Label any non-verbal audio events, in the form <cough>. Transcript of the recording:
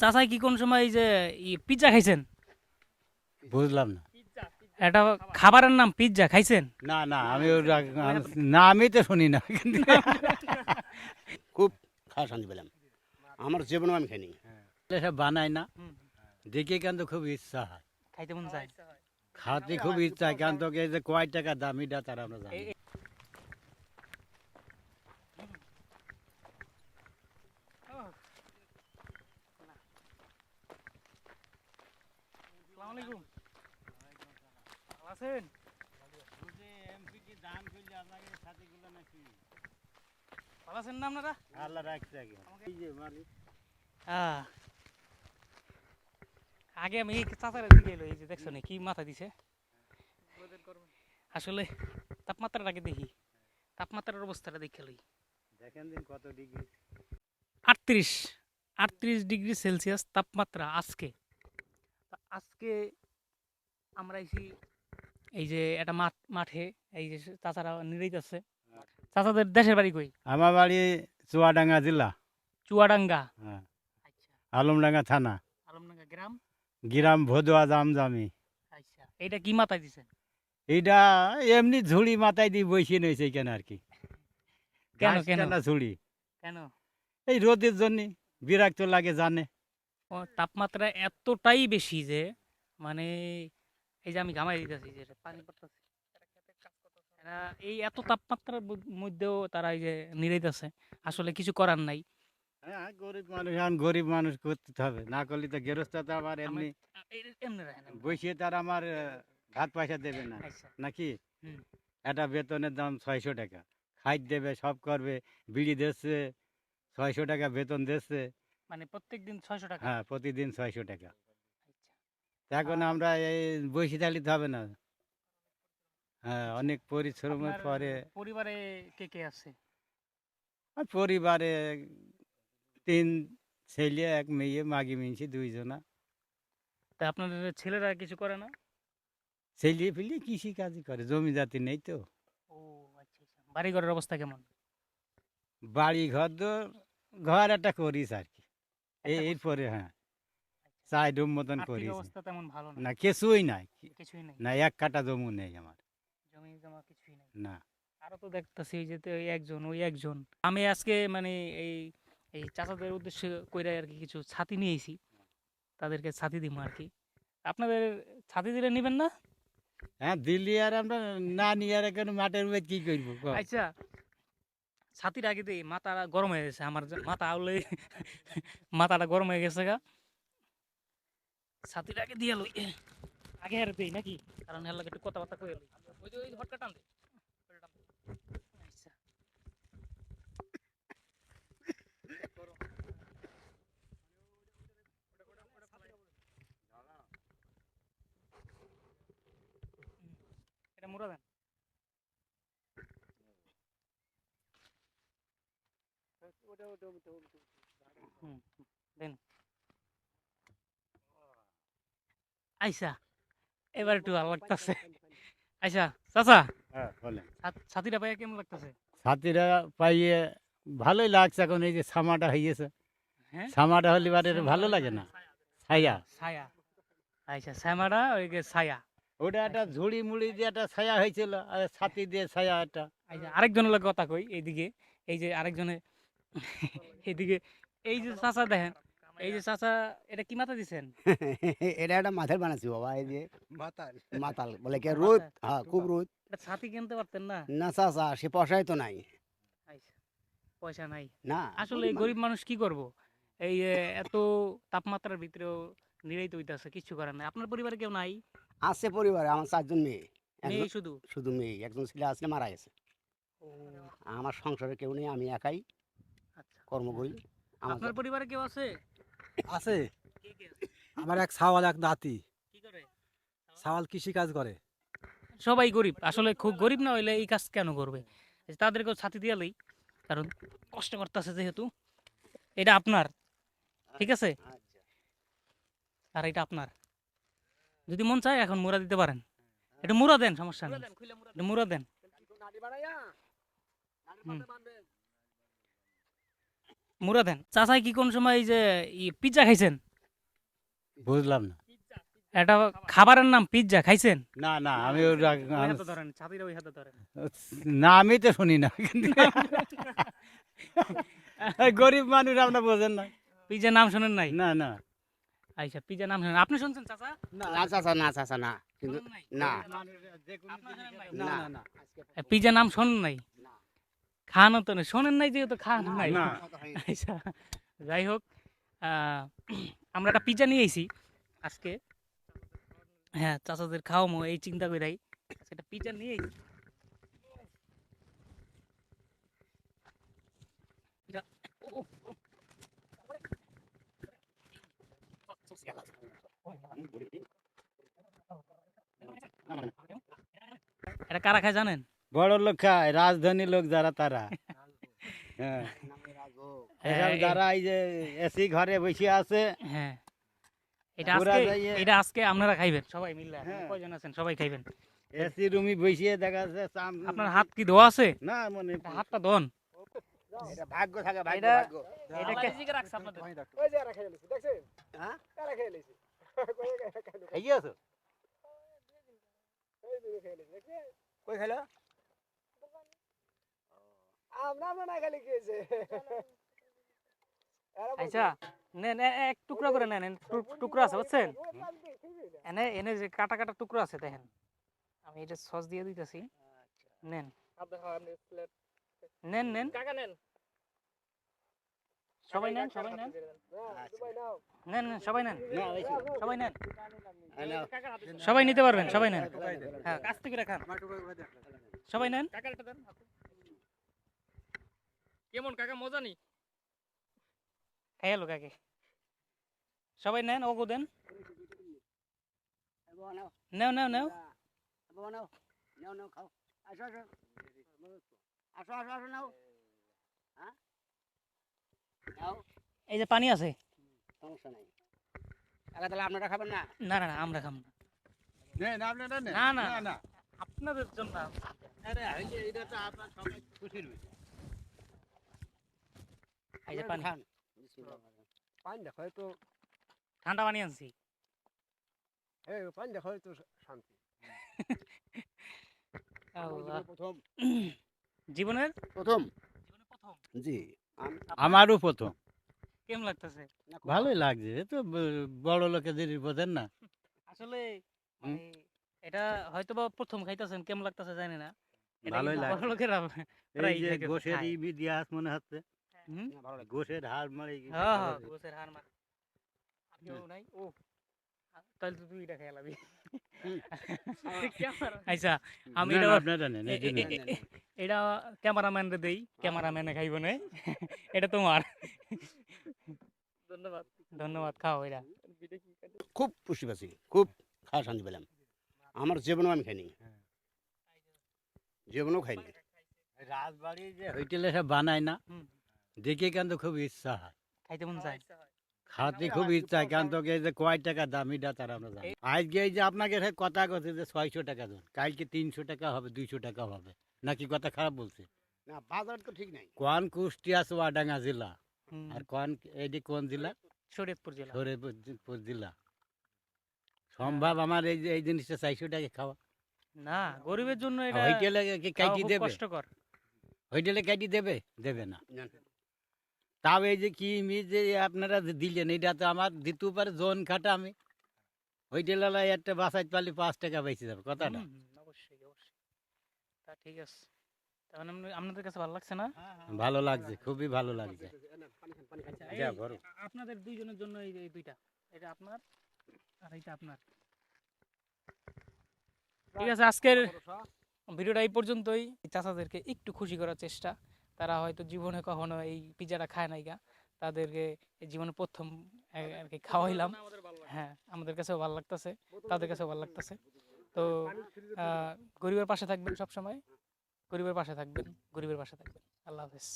চাচাই কি কোন সময় এই যে পিৎজা খাইছেন? বুঝলাম না। এটা খাবারের নাম পিৎজা খাইছেন? না না আমি না আমি তো শুনি না। <laughs> খুব খাওয়া শান্তি পেলাম। আমার জীবনেও আমি খাইনি। এসব বানায় না। দেখে কেন তো খুব ইচ্ছা হয়। খাইতে মন চায়। খাতে খুব ইচ্ছা হয় কেন তো এই যে কয় টাকা দামিটা তারা আমরা জানি। আলাইকুম আছেন? ভালো আছেন না আপনারা? আল্লাহ রাখছে আগে। এই যে মালিক। আহ। আগে আমি এই চাচার দিকে এলো এই যে দেখছ কি মাথা দিছে? আসলে তাপমাত্রাটাকে দেখি। তাপমাত্রার অবস্থাটা দেখে লই। দেখেন দিন কত ডিগ্রি। আটত্রিশ আটত্রিশ ডিগ্রি সেলসিয়াস তাপমাত্রা আজকে। আজকে আমরা এসি এই যে একটা মাঠ মাঠে এই যে চাচারা নিরাইতেছে চাচাদের দেশের বাড়ি কই? আমার বাড়ি চুয়াডাঙ্গা জেলা। চুয়াডাঙ্গা? হ্যাঁ। আচ্ছা। আলমডাঙ্গা থানা। আলমডাঙ্গা গ্রাম? গ্রাম ভদুয়া জামজামি। আচ্ছা। এইটা কি মাথায় দিছে এইটা এমনি ঝুড়ি মাথায় দিয়ে বসিয়ে নিয়েছে এখানে আর কি। কেন, কেন? ঝুড়ি। কেন? এই রোদের জন্য বিরাক্ত লাগে জানে। তাপমাত্রা এতটাই বেশি যে মানে এই যে আমি ঘামাই দিতেছি যে পানি পড়তেছে। এরা এই এত তাপমাত্রার মধ্যেও তারা এই যে নিরাইতেছে। আসলে কিছু করার নাই। হ্যাঁ গরিব মানুষ এখন গরিব মানুষ করতে হবে। না করলে তো গেরস্তা তো আবার এমনি। বসিয়ে তার আমার ভাত পয়সা দেবে না। আচ্ছা। নাকি। একটা বেতনের দাম ছয়শো টাকা। খাইট দেবে সব করবে বিড়ি দিচ্ছে ছয়শো টাকা বেতন দিচ্ছে মানে প্রত্যেক দিন ছয়শো টাকা? হ্যাঁ প্রতিদিন ছয়শো টাকা। আচ্ছা। এখন আমরা এই বসে থাকলে হবে না। হ্যাঁ অনেক পরিশ্রমের পরে। পরিবারে কে কে আছে? আর পরিবারে তিন ছেলে এক মেয়ে মাগি মিনছি দুইজনা তা আপনাদের ছেলেরা কিছু করে না? ছেলে ফেলে কৃষি কাজই করে জমি জাতি নেই তো। ও আচ্ছা আচ্ছা। বাড়ি ঘরের অবস্থা কেমন? বাড়ি ঘর তো ঘর একটা করিস আর কি। এরপরে হ্যাঁ। চাই ডুম মতন অবস্থা তেমন ভালো না। না কিছুই নাই। কিছুই নেই। না এক কাটা জমু নেই আমার। জমি জমা কিছুই নেই। না। আরও তো দেখতেছি যে এই একজন ওই একজন। আমি আজকে মানে এই এই চাচাদের উদ্দেশ্যে কইরা আর কি কিছু ছাতি নিয়েছি তাদেরকে ছাতি দিব আর কি আপনাদের ছাতি দিলে নেবেন না? হ্যাঁ দিল্লি আর আমরা না নিয়ে আর এখন মাঠের উপরে কি করব? আচ্ছা ছাতির আগে দিই মাথা গরম হয়ে গেছে, আমার মাথা আউলে <laughs> মাথাটা গরম হয়ে গেছে গা। ছাতির আগে দিয়ে লই, আগে আর দেই নাকি? কারণ এর লাগে একটু কথাবার্তা কই লই। ওই ওই হটকা টান দে। আচ্ছা। এটা দেন হুম, দেন আইসা এবার একটু ভালো লাগতেছে। আইসা চাচা। হ্যাঁ বলেন। ছাতিটা পাইয়া কেমন লাগতেছে? ছাত্রীরা পাইয়ে ভালোই লাগছে এখন এই যে সামাটা হ্যাঁ? সামাটা হলে বারে ভালো লাগে না? ছায়া। ছায়া। আচ্ছা শ্যামাটা ওই যে ছায়া। ওটা একটা ঝুড়ি মুড়ি দিয়ে একটা ছায়া হয়েছিল আর ছাতি দিয়ে ছায়া একটা। আচ্ছা আরেকজনের কথা কই এইদিকে। এই যে আরেকজনে এইদিকে এই যে চাচা দেখেন এই যে চাচা এটা কি মাথা দিছেন? <laughs> এটা একটা মাথার বানাচ্ছি বাবা এই যে মাতাল। মাতাল বলে কি রোদ? হ্যাঁ খুব রোদ। এটা ছাতি কিনতে পারতেন না? না চাচা সে পয়সাই তো নাই। পয়সা নাই। না আসলে এই গরিব মানুষ কি করব? এই যে এত তাপমাত্রার ভিতরেও নিরাইতে হইতাছে কিছু করার নাই। আপনার পরিবারে কেউ নাই? আছে পরিবারে আমার চারজন মেয়ে। মেয়ে শুধু? শুধু মেয়ে একজন ছেলে আসলে মারা গেছে। ও। আমার সংসারে কেউ নেই আমি একাই। কর্ম করি। আপনার পরিবারে কেউ আছে? আছে? আমার এক সাওয়াল এক করে? সাওয়াল কৃষি কাজ করে। সবাই গরিব আসলে খুব গরিব না হইলে এই কাজ কেন করবে? তাদেরকেও ছাতি দিয়ে লই কারণ কষ্ট করতেছে যেহেতু। এটা আপনার ঠিক আছে? আচ্ছা। আর এটা আপনার। যদি মন চায় এখন মুড়া দিতে পারেন। এটা মুড়া দেন সমস্যা নেই। মুড়া দেন। মুড়া দেন। চাচাই কি কোন সময় এই যে পিৎজা খাইছেন? বুঝলাম না। এটা খাবারের নাম পিৎজা খাইছেন? না না আমি ধরেন ছাতির ওই হাতে ধরেন। না আমি তো শুনি না। এই গরিব মানুষ আপনার বোঝেন না। পিৎজার নাম শোনেন নাই? না না। আচ্ছা পিৎজার নাম শোনেন। আপনি শুনছেন চাচা? না চাচা না চাচা না। কিন্তু না। না না পিৎজার নাম শোনেন নাই। খানো তো না শোনেন নাই যেহেতু খান নাই। আচ্ছা যাই হোক আহ, আমরা একটা পিৎজা নিয়ে আইছি। আজকে হ্যাঁ চাচাদের খাওয়ামো এই চিন্তা করাই সেটা পিৎজা নিয়ে ও। এটা কারা খায় জানেন? বড় লোক খায় রাজধানী লোক যারা তারা। <laughs> হ্যাঁ। যারা এই যে এসি ঘরে বসে আছে হ্যাঁ। এটা আজকে এটা আজকে আপনারা খাইবেন সবাই মিললে হ্যাঁ। কয়জন আছেন? সবাই খাইবেন। এসি রুমি বসিয়ে দেখা যাচ্ছে আপনার হাত কি ধোয়া আছে? না মনে হাতটা ধোন এটা ভাগ্য থাকে ভাগ্য ভাগ্য। এটা কে রাখছে আপনাদের। হ্যাঁ? খাইয়ে আছো? কই খেলো আচ্ছা নেন এক টুকরা করে নেন টুকরা আছে বুঝছেন এনে এনে যে কাটা কাটা টুকরা আছে দেখেন আমি এটা সস দিয়ে দিতেছি নেন নেন নেন সবাই নেন সবাই নেন নেন নেন সবাই নেন। সবাই নেন সবাই নিতে পারবেন সবাই নেন হ্যাঁ কাছ থেকে রাখান। সবাই নেন কেমন কাকা মজা নি খাই এলো কাকে। সবাই নেন ওগো দেন। নেও নেও নেও। নাও নাও নাও খাও। আসো আসো। আসো আসো আসো নাও। হ্যাঁ? নাও। এই যে পানি আছে। সমস্যা নাই। আগে তাহলে আপনারা খাবেন না? না না না আমরা না। নেন, আপনারা নেন। না, না, না না আপনাদের জন্য। আরে এটা তো আপনার সবাই খুশির বিষয়। এই যে পানি। পানি দেখো তো ঠান্ডা পানি আনছি। এই পানি দেখো তো শান্তি। প্রথম। জীবনের? প্রথম। জি। আমারও প্রথম। কেমন লাগতেছে? ভালোই লাগছে। তো বড় জিনিস বোঝেন না? আসলে মানে এটা হয়তো বা প্রথম খাইতেছেন কেমন লাগতেছে জানি না। ভালোই লাগে। বড় লোকেরা এই যে গোশের খায়। ইতিহাস মনে হচ্ছে? ভালো লাগে। গোশের হার মারে হ্যাঁ হ্যাঁ গোছের হার মার। কেউ নাই? ও আ- তাহলে তো তুই এটা আচ্ছা আমি এটা আপনারা এ- এটা দেই ক্যামেরাম্যানে খাইব না। এটা তোমার। ধন্যবাদ। ধন্যবাদ খাও এটা। খুব পুষ্টি পাচ্ছি খুব খাওয়া শান্তি পেলাম। আমার জীবনেও আমি খাইনি। জীবনও খাইনি। রাজবাড়ি যে হোটেলে সব বানায় না। দেখে কিন্তু খুব ইচ্ছা হয়। খাইতে মন চায়। খাতে খুব ইচ্ছা হয় কারণ তোকে যে কয় টাকা দামিটা তারা আমরা জানি আজকে এই যে আপনাকে কথা কথা যে ছয়শো টাকা দেন কালকে তিনশো টাকা হবে দুইশো টাকা হবে। নাকি কথা খারাপ বলছে? না বাজার তো ঠিক নাই। কোন কুষ্টিয়া জেলা? আর কোন এটি কোন জেলা? শরীয়তপুর জেলা। শরীরপুর জেলা। সম্ভব আমার এই যে এই জিনিসটা চারশো টাকা খাওয়া। না গরিবের জন্য এটা হোটেলে কাটি দেবে? কষ্টকর। হোটেলে কাটি দেবে? দেবে না। তাও এই যে কি মি যে আপনারা যে দিলেন এটা তো আমার দিতেও পারে জোন খাটা আমি। হোটেলে একটা বাসাইতে পারলে পাঁচ টাকা বেঁচে যাবে কথাটা। অবশ্যই অবশ্যই। তা ঠিক আছে। তাহলে আপনাদের কাছে ভালো লাগছে না? ভালো লাগছে খুবই ভালো লাগছে। আচ্ছা, যা, এই- আপনাদের দুইজনের জন্য এই দুইটা। এটা আপনার আর এইটা আপনার। ঠিক আছে আজকের ভিডিওটা এই পর্যন্তই। চাচাদেরকে একটু খুশি করার চেষ্টা। তারা হয়তো জীবনে কখনো এই পিজাটা খায় নাই গা। তাদেরকে জীবনে প্রথম আর কি খাওয়াইলাম। হ্যাঁ আমাদের কাছেও ভালো লাগতেছে তাদের কাছেও ভালো লাগতেছে। তো গরিবের পাশে থাকবেন সব সময় গরিবের পাশে থাকবেন গরিবের পাশে থাকবেন। আল্লাহ হাফেজ।